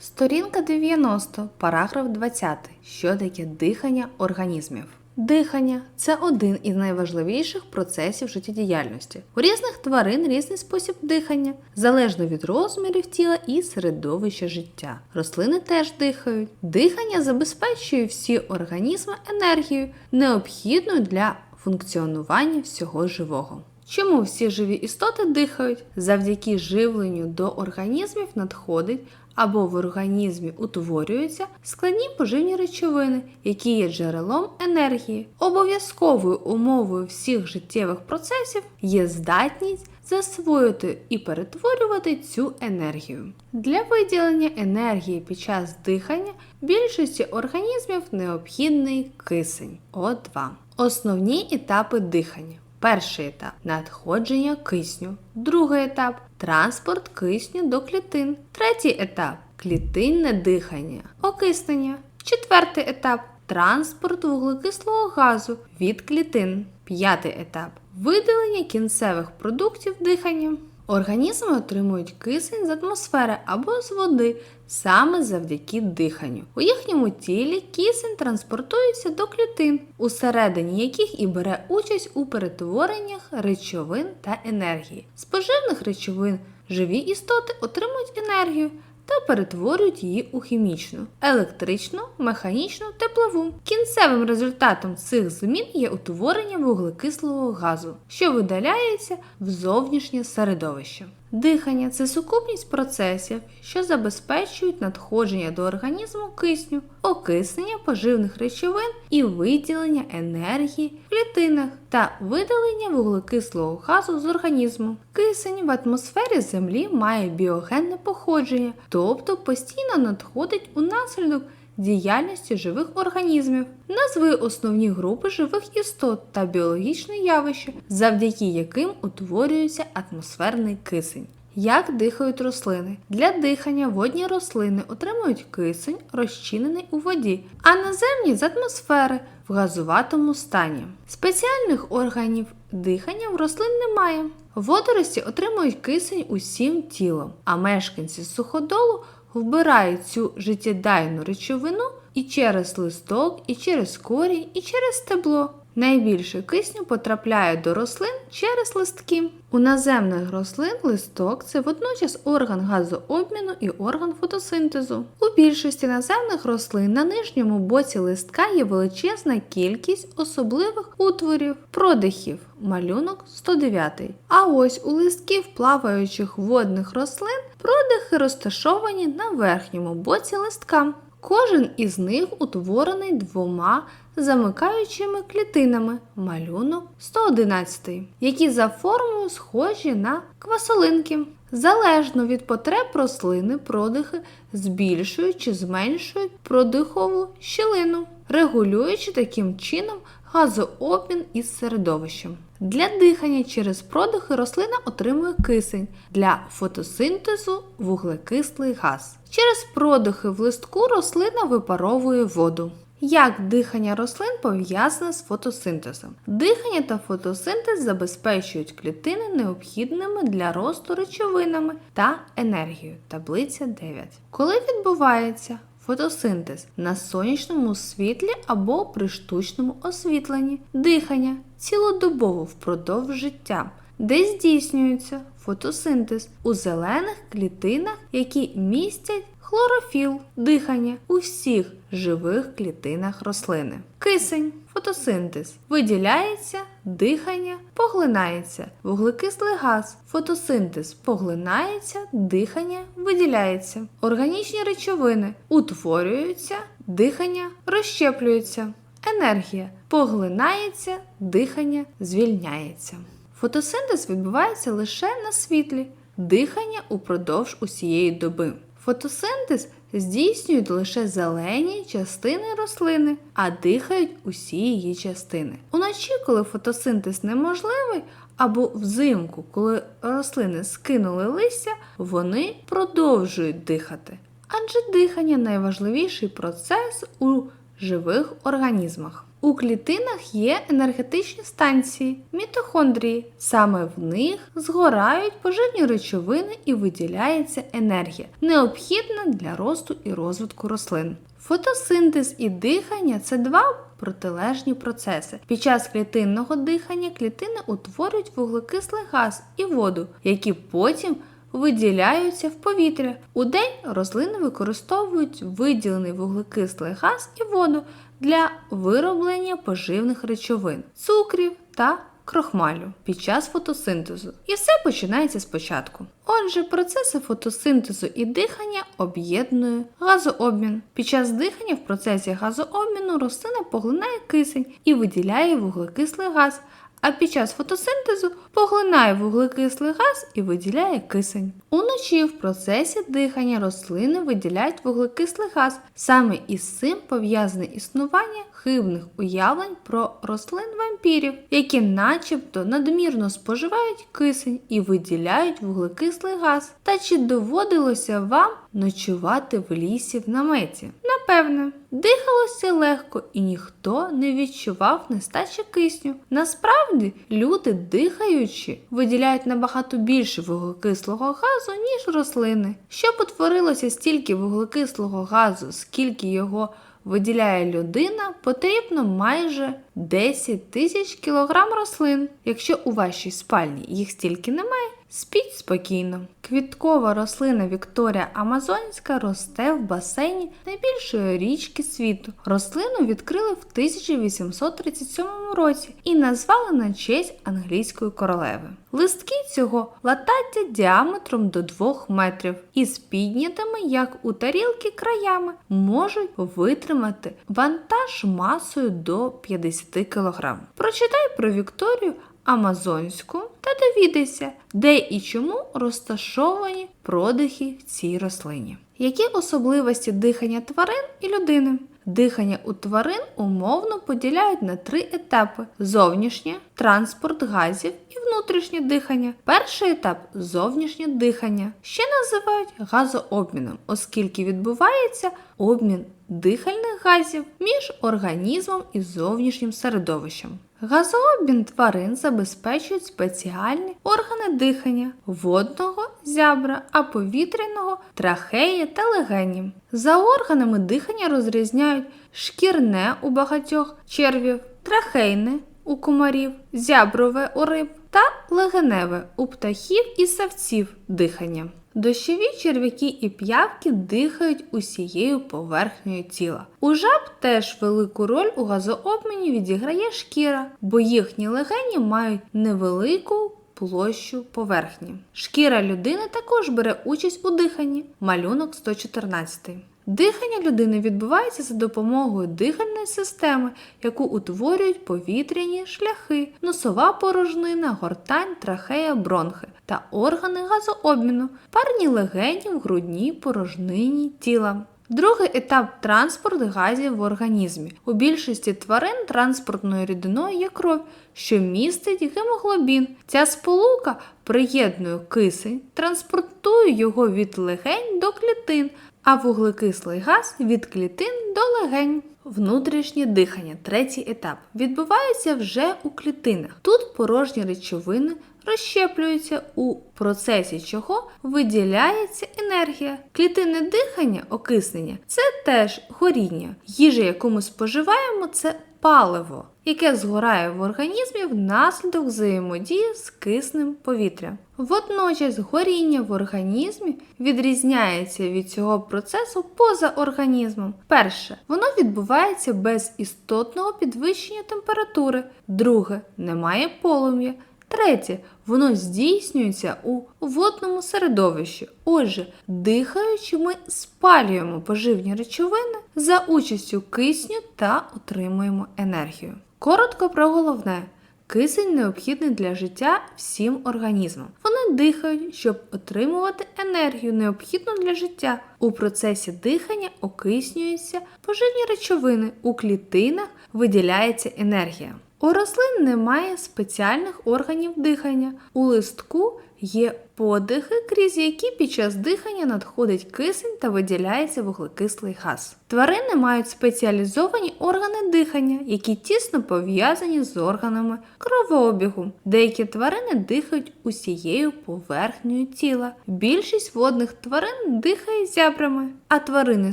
Сторінка 90, параграф 20. Що таке дихання організмів? Дихання це один із найважливіших процесів життєдіяльності. У різних тварин різний спосіб дихання, залежно від розмірів тіла і середовища життя. Рослини теж дихають. Дихання забезпечує всі організми енергією, необхідною для функціонування всього живого. Чому всі живі істоти дихають? Завдяки живленню до організмів надходить або в організмі утворюються складні поживні речовини, які є джерелом енергії. Обов'язковою умовою всіх життєвих процесів є здатність засвоїти і перетворювати цю енергію. Для виділення енергії під час дихання більшості організмів необхідний кисень О2. Основні етапи дихання. Перший етап надходження кисню. Другий етап транспорт кисню до клітин. Третій етап клітинне дихання, окиснення. Четвертий етап транспорт вуглекислого газу від клітин. П'ятий етап видалення кінцевих продуктів дихання. Організми отримують кисень з атмосфери або з води саме завдяки диханню. У їхньому тілі кисень транспортується до клітин, усередині яких і бере участь у перетвореннях речовин та енергії. З поживних речовин живі істоти отримують енергію та перетворюють її у хімічну, електричну, механічну, теплову. Кінцевим результатом цих змін є утворення вуглекислого газу, що видаляється в зовнішнє середовище. Дихання це сукупність процесів, що забезпечують надходження до організму кисню, окиснення поживних речовин і виділення енергії в клітинах та видалення вуглекислого газу з організму. Кисень в атмосфері Землі має біогенне походження, тобто постійно надходить унаслідок діяльності живих організмів. Назви основні групи живих істот та біологічне явище, завдяки яким утворюється атмосферний кисень. Як дихають рослини? Для дихання водні рослини отримують кисень, розчинений у воді, а наземні з атмосфери в газуватому стані. Спеціальних органів дихання в рослин немає. Водорості отримують кисень усім тілом, а мешканці суходолу вбирають цю життєдайну речовину і через листок, і через корінь, і через стебло. Найбільше кисню потрапляє до рослин через листки. У наземних рослин листок це водночас орган газообміну і орган фотосинтезу. У більшості наземних рослин на нижньому боці листка є величезна кількість особливих утворів, продихів, малюнок 109. А ось у листків плаваючих водних рослин продихи розташовані на верхньому боці листка. Кожен із них утворений двома замикаючими клітинами малюнок 111, які за формою схожі на квасолинки. Залежно від потреб рослини, продихи збільшують чи зменшують продихову щілину, регулюючи таким чином газообмін із середовищем. Для дихання через продихи рослина отримує кисень, для фотосинтезу вуглекислий газ. Через продихи в листку рослина випаровує воду. Як дихання рослин пов'язане з фотосинтезом? Дихання та фотосинтез забезпечують клітини необхідними для росту речовинами та енергією. Таблиця 9. Коли відбувається фотосинтез на сонячному світлі або при штучному освітленні, дихання цілодобово впродовж життя, де здійснюється фотосинтез? У зелених клітинах, які містять хлорофіл, дихання у всіх живих клітинах рослини. Кисень, фотосинтез виділяється, дихання поглинається, вуглекислий газ, фотосинтез поглинається, дихання виділяється. Органічні речовини утворюються, дихання розщеплюється. Енергія поглинається, дихання звільняється. Фотосинтез відбувається лише на світлі, дихання упродовж усієї доби. Фотосинтез здійснюють лише зелені частини рослини, а дихають усі її частини. Уночі, коли фотосинтез неможливий, або взимку, коли рослини скинули листя, вони продовжують дихати. Адже дихання найважливіший процес у живих організмах. У клітинах є енергетичні станції, мітохондрії. Саме в них згорають поживні речовини і виділяється енергія, необхідна для росту і розвитку рослин. Фотосинтез і дихання це два протилежні процеси. Під час клітинного дихання клітини утворюють вуглекислий газ і воду, які потім виділяються в повітря. У день рослини використовують виділений вуглекислий газ і воду для вироблення поживних речовин, цукрів та крохмалю під час фотосинтезу. І все починається спочатку. Отже, процеси фотосинтезу і дихання об'єднує газообмін. Під час дихання в процесі газообміну рослина поглинає кисень і виділяє вуглекислий газ. А під час фотосинтезу поглинає вуглекислий газ і виділяє кисень. Уночі в процесі дихання рослини виділяють вуглекислий газ. Саме із цим пов'язане існування хибних уявлень про рослин вампірів, які начебто надмірно споживають кисень і виділяють вуглекислий газ. Та чи доводилося вам ночувати в лісі в наметі? Напевне, дихалося легко і ніхто не відчував нестачі кисню. Насправді, люди, дихаючи, виділяють набагато більше вуглекислого газу, ніж рослини. Щоб утворилося стільки вуглекислого газу, скільки його виділяє людина, потрібно майже 10 тисяч кілограм рослин. Якщо у вашій спальні їх стільки немає, спіть спокійно. Квіткова рослина Вікторія Амазонська росте в басейні найбільшої річки світу. Рослину відкрили в 1837 році і назвали на честь англійської королеви. Листки цього латаття діаметром до 2 метрів і з піднятими, як у тарілки, краями, можуть витримати вантаж масою до 50 кг. Прочитай про Вікторію Амазонську та довідайся, де і чому розташовані продихи в цій рослині. Які особливості дихання тварин і людини? Дихання у тварин умовно поділяють на три етапи: зовнішнє, транспорт газів і внутрішнє дихання. Перший етап зовнішнє дихання, ще називають газообміном, оскільки відбувається обмін дихальних газів між організмом і зовнішнім середовищем. Газообмін тварин забезпечують спеціальні органи дихання водного зябра, а повітряного трахеї та легені. За органами дихання розрізняють шкірне у багатьох червів, трахейне у комарів, зяброве у риб та легеневе у птахів і савців дихання. Дощові черв'яки і п'явки дихають усією поверхнею тіла. У жаб теж велику роль у газообміні відіграє шкіра, бо їхні легені мають невелику площу поверхні. Шкіра людини також бере участь у диханні. Малюнок 114. Дихання людини відбувається за допомогою дихальної системи, яку утворюють повітряні шляхи, носова порожнина, гортань, трахея, бронхи та органи газообміну, парні легені в грудній порожнині тіла. Другий етап транспорт газів в організмі. У більшості тварин транспортною рідиною є кров, що містить гемоглобін. Ця сполука приєднує кисень, транспортує його від легень до клітин, а вуглекислий газ від клітин до легень. Внутрішнє дихання, третій етап, відбувається вже у клітинах. Тут порожні речовини розщеплюються у процесі чого виділяється енергія. Клітинне дихання, окиснення це теж горіння. Їжа, яку ми споживаємо, це паливо, яке згорає в організмі внаслідок взаємодії з киснем повітря. Водночас горіння в організмі відрізняється від цього процесу поза організмом. Перше, воно відбувається без істотного підвищення температури. Друге, немає полум'я. Третє, воно здійснюється у водному середовищі. Отже, дихаючи, ми спалюємо поживні речовини за участю кисню та отримуємо енергію. Коротко про головне. Кисень необхідний для життя всім організмам. Вони дихають, щоб отримувати енергію, необхідну для життя. У процесі дихання окиснюються поживні речовини, у клітинах виділяється енергія. У рослин немає спеціальних органів дихання. У листку є подихи, крізь які під час дихання надходить кисень та виділяється вуглекислий газ. Тварини мають спеціалізовані органи дихання, які тісно пов'язані з органами кровообігу. Деякі тварини дихають усією поверхнею тіла. Більшість водних тварин дихає зябрами, а тварини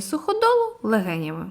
суходолу легенями.